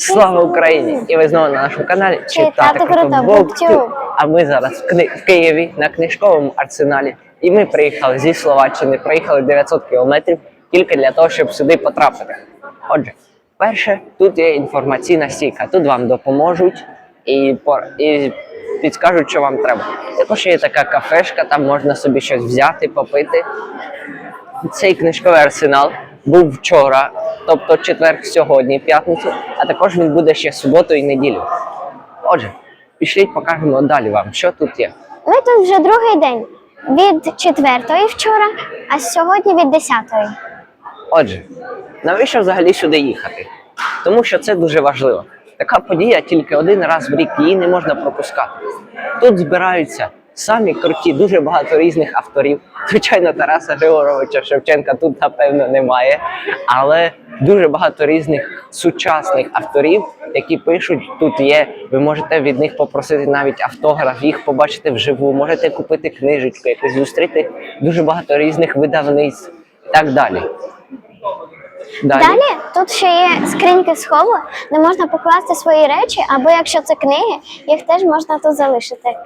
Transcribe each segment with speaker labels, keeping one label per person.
Speaker 1: Слава Україні! І ви знову на нашому каналі
Speaker 2: Читати круто. BookTube.
Speaker 1: А ми зараз в, Кни- в Києві на книжковому арсеналі. І ми приїхали зі Словаччини, проїхали 900 кілометрів тільки для того, щоб сюди потрапити. Отже, перше, тут є інформаційна стійка. Тут вам допоможуть і, по- і підскажуть, що вам треба. Також є така кафешка, там можна собі щось взяти, попити. Цей книжковий арсенал був вчора, тобто четвер сьогодні, п'ятницю, а також він буде ще суботу і неділю. Отже, пішліть, покажемо далі вам, що тут є.
Speaker 2: Ми тут вже другий день. Від четвертої вчора, а сьогодні від десятої.
Speaker 1: Отже, навіщо взагалі сюди їхати? Тому що це дуже важливо. Така подія тільки один раз в рік, її не можна пропускати. Тут збираються самі круті, дуже багато різних авторів. Звичайно, Тараса Григоровича Шевченка тут, напевно, немає, але дуже багато різних сучасних авторів, які пишуть, тут є. Ви можете від них попросити навіть автограф, їх побачити вживу, можете купити книжечку, якусь зустріти дуже багато різних видавництв і так далі.
Speaker 2: Далі тут ще є скриньки схову, де можна покласти свої речі, або якщо це книги, їх теж можна тут залишити.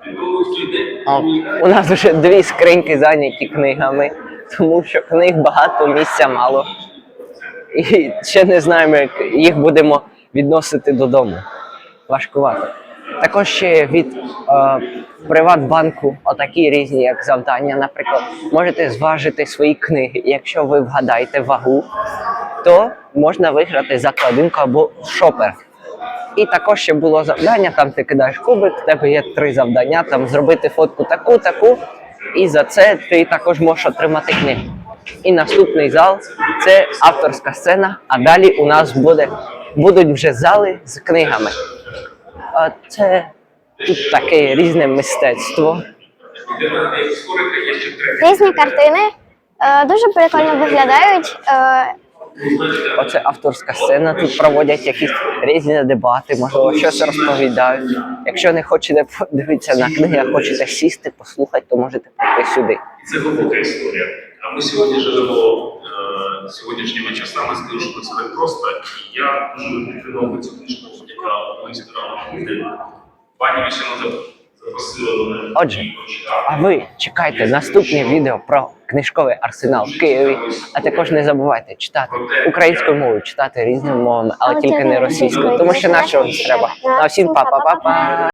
Speaker 1: О, у нас вже дві скриньки зайняті книгами, тому що книг багато, місця мало. І ще не знаємо, як їх будемо відносити додому. Важкувато. Також ще від е, Приватбанку отакі різні, як завдання, наприклад, можете зважити свої книги. Якщо ви вгадаєте вагу, то можна виграти закладинку або шопер. І також ще було завдання, там ти кидаєш кубик, в тебе є три завдання, там зробити фотку таку, таку, і за це ти також можеш отримати книгу. І наступний зал це авторська сцена, а далі у нас буде, будуть вже зали з книгами. А це тут таке різне мистецтво.
Speaker 2: Різні картини е, дуже прикольно виглядають.
Speaker 1: Оце авторська сцена. Тут проводять якісь різні дебати, можливо, щось розповідають. Якщо не хочете дивитися на книги, а хочете сісти, послухати, то можете прийти сюди.
Speaker 3: Це глибока історія. А ми сьогодні живемо е, сьогоднішніми часами, скажу, що це не просто. І я дуже підтримав цю книжку, яка колись Пані Вісяна запросила мене.
Speaker 1: Отже. А ви чекайте наступні відео про книжковий арсенал в Києві. А також не забувайте читати українською мовою, читати різними мовами, але тільки не російською, тому що нашого треба. На а всім па-па-па-па.